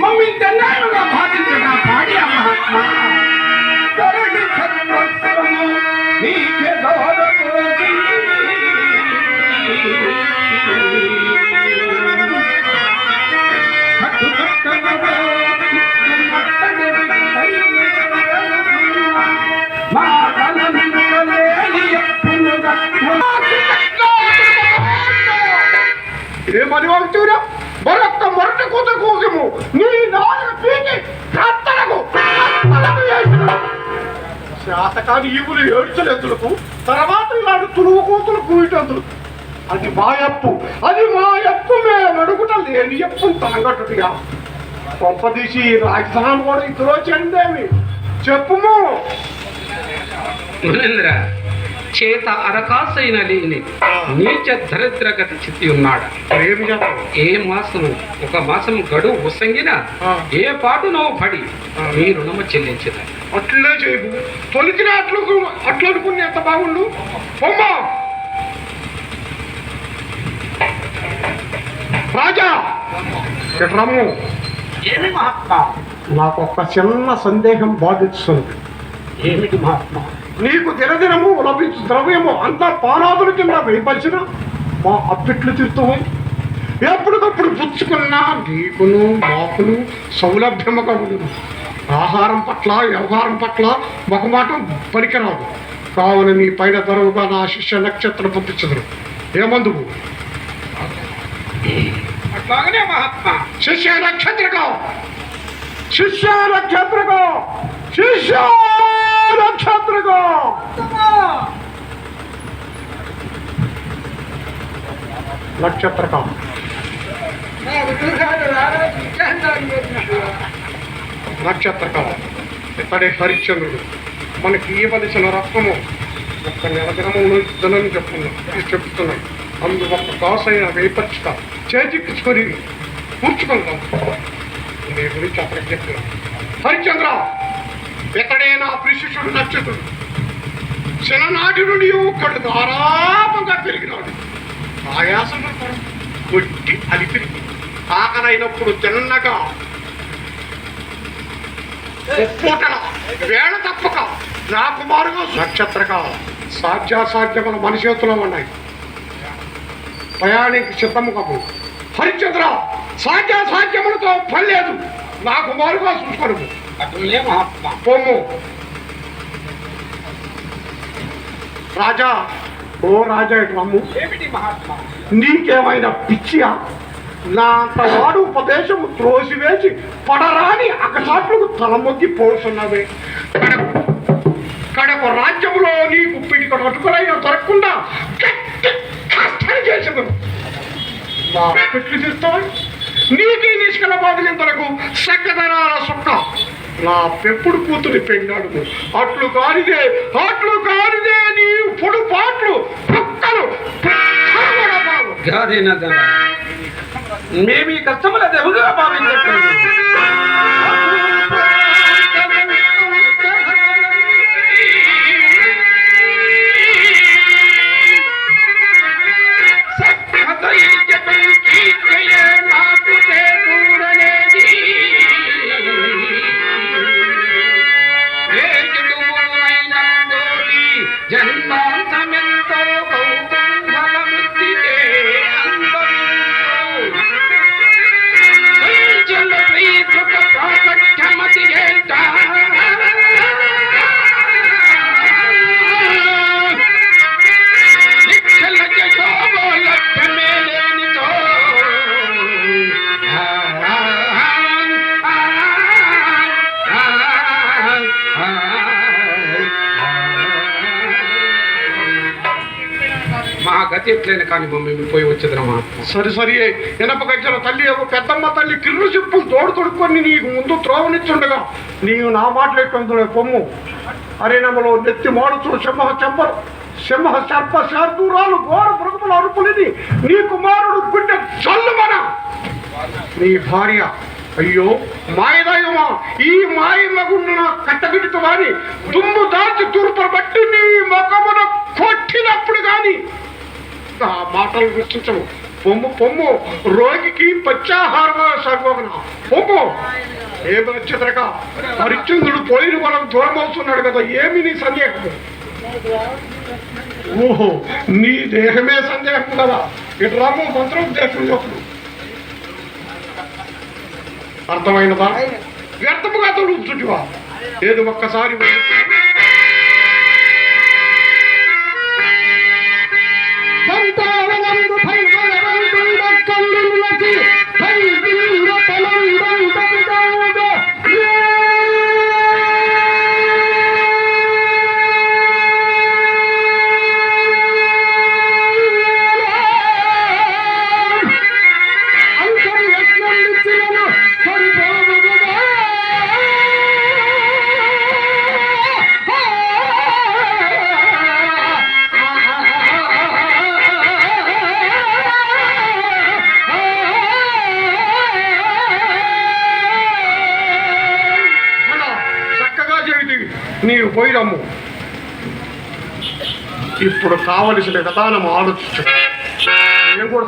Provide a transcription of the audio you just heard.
మమ్మింతన్నాళ్ళుగా భావించిన పాడి మహాత్మా. ధరణి సర్వస్వము నీకే దోరకోసి. మా ఎప్పుడు కూత నీ నోరు పీకి కత్తలకు కత్తలకు వేసిన. శాతకాని ఈవులు ఏడ్చలేతులకు తర్వాత ఇలాంటి తులువు కూతులు కూయటందులు. అది మా ఎప్పు అది మా ఎప్పు మేము అడుగుట లేని ఎప్పు తనగట్టుగా పంపదీసి రాజధాని కూడా ఇతరులో చెందేమి? చెప్పుము. మునేంద్ర చేత అరకాసైన లేని నీచ దరిద్రగత చిత్తి ఉన్నాడ. ఏ మాసము? ఒక మాసం గడువు ఉసంగిన. ఏ పాటునో పడి మీ రుణము చెల్లించిన. అట్లే చేయవు తొలిచిన అట్లు అట్లు అనుకుని ఎంత బాగుండు? బొమ్మ! రాజా! రమ్ము. ఏమి మహాత్మా? నాకు ఒక చిన్న సందేహం బాధిస్తుంది. ఏమిటి మహాత్మా? నీకు దినదినము లభించు ద్రవ్యము అంతా పానాదుల కింద వేయపరిచిన మా అప్పిట్లు తీరుతాయి ఎప్పటికప్పుడు పుచ్చుకున్నా నీకును మాకును సౌలభ్యముగా ఉండదు ఆహారం పట్ల వ్యవహారం పట్ల మొహమాటం పనికిరాదు. కావున నీ పైన దొరవుగా నా శిష్య నక్షత్రం పంపించదురు. ఏమందువు అట్లాగనే మహాత్మా. శిష్య నక్షత్రగా శిష్య నక్షత్రగా శిష్య! నక్షత్రగా నక్షత్రకం. నక్షత్రకం. ఇతడే హరిశ్చంద్రుడు మనకి ఇవ్వలసిన రత్నము ఒక్క నిరగ్రమంలో ఇద్దనని చెప్తున్నాం. ఇది చెప్తున్నాం. అందు ఒక్క కాసైన వేపర్చుక చేజిక్కించుకొని కూర్చుకుందాం. నీ గురించి అతనికి చెప్తున్నాం హరిశ్చంద్ర ఎక్కడైనా నా ప్రిశిష్యుడు నక్షత్రుడు చిన్ననాటి నుండి ఒక్కడు ధారాపంగా పెరిగినాడు. ఆయాసంగా కొట్టి అలిపిరి ఆకలైనప్పుడు తిన్నగా. పూటల వేళ తప్పక నా కుమారుగా నక్షత్రగా సాధ్యాసాధ్యములు మన చేతిలో ఉన్నాయి. ప్రయాణికి సిద్ధము కబు హరిచంద్ర సాధ్యాసాధ్యములతో పని లేదు. నా కుమారుగా చూసుకోను పొమ్ము రాజా ఓ రాజా రమ్ము. ఏమిటి మహాత్మా? నీకేమైనా పిచ్చియా? నా అంత వాడు ఉపదేశం త్రోసివేసి పడరాని అకసాట్లకు తలమొగ్గి పోతున్నవే కడకు కడకు రాజ్యములో నీకు పిడిక అటుకులైన దొరకకుండా కష్టం చేసేది నా పెట్లు నీటి నిష్కల బాధలింతలకు సక్కదనాల సుక్క నా పెప్పుడు కూతురి పెండాడు. అట్లు కానిదే అట్లు కానిదే నీ పొడు పాటలు గల మేము కష్టముల దెబ్బగా భావించట్లేదు గతి ఎట్లయిన కానీ మేము పోయి వచ్చేదిరా మహాత్మా సరి సరి ఇనప గజ్జల తల్లి ఒక పెద్దమ్మ తల్లి కిర్రు చెప్పులు తోడు తొడుక్కొని నీకు ముందు త్రోవనిచ్చుండగా. నీవు నా మాట్లాడుకుంటున్న పొమ్ము అరేనములో నెత్తి మాడుతుడు సింహ చెంపరు సింహ సర్ప శార్దూరాలు ఘోర మృగముల అరుపులిని నీ కుమారుడు బిడ్డ చల్లుమన నీ భార్య అయ్యో మాయదాయమా? ఈ మాయ మగున్న కట్టగిడితో వారి దుమ్ము దాచి తూర్పును బట్టి నీ ముఖమున కొట్టినప్పుడు కానీ మాటలు గుర్తించవు పొమ్ము పొమ్ము రోగికి పచ్చాహారం సర్వగన పొమ్ము. ఏమి నచ్చదరక హరిశ్చంద్రుడు పోయిన మనం దూరం అవుతున్నాడు కదా ఏమి నీ సందేహము? ఓహో నీ దేహమే సందేహం కదా. ఇటు రాము మంత్రోపదేశం చెప్పు. అర్థమైనదా? వ్యర్థముగా తొలుపుచుటివా ఏది ఒక్కసారి నీవు పోయి పోయిరమ్ము. ఇప్పుడు కావలసిన విధానం ఆలోచించు. నేను కూడా